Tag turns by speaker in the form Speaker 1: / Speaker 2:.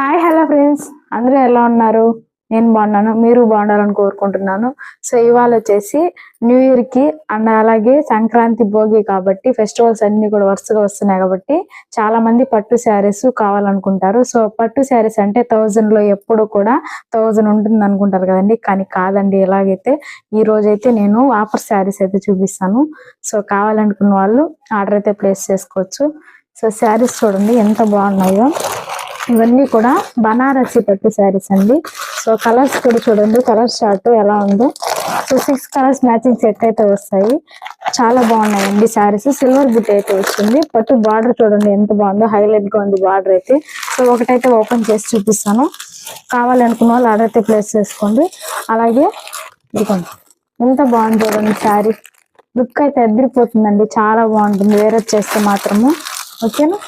Speaker 1: Hi hello friends అందరూ ఎలా ఉన్నారు? నేను బాగున్నాను. మీరు బాగుండాలని కోరుకుంటున్నాను. సో ఇవాళ వచ్చేసి న్యూ ఇయర్కి అండ్ అలాగే సంక్రాంతి భోగి కాబట్టి ఫెస్టివల్స్ అన్ని కూడా వరుసగా వస్తున్నాయి కాబట్టి చాలా మంది పట్టు శారీస్ కావాలనుకుంటారు. సో పట్టు శారీస్ అంటే థౌజండ్లో ఎప్పుడు కూడా థౌజండ్ ఉంటుంది అనుకుంటారు కదండి. కానీ కాదండి ఎలాగైతే ఈ రోజైతే నేను ఆఫర్ శారీస్ అయితే చూపిస్తాను. సో కావాలనుకున్న వాళ్ళు ఆర్డర్ అయితే ప్లేస్ చేసుకోవచ్చు. సో శారీస్ చూడండి ఎంత బాగున్నాయో. ఇవన్నీ కూడా బనారసి పట్టు శారీస్ అండి. సో కలర్స్ కూడా చూడండి కలర్ షార్ట్ ఎలా ఉందో. So six colours matching set అయితే వస్తాయి. చాలా బాగున్నాయండి శారీస్ సిల్వర్ బుట్ అయితే వచ్చింది. పట్టు బార్డర్ చూడండి ఎంత బాగుందో హైలైట్గా ఉంది బార్డర్ అయితే. సో ఒకటైతే ఓపెన్ చేసి చూపిస్తాను. కావాలనుకున్న వాళ్ళు ఆర్డర్ అయితే ప్లేస్ చేసుకోండి. అలాగే ఇదిగోండి. ఎంత బాగుంది చూడండి శారీ లుక్ అయితే ఎద్రిపోతుందండి చాలా బాగుంటుంది. వేరే చేస్తే మాత్రము. ఓకేనా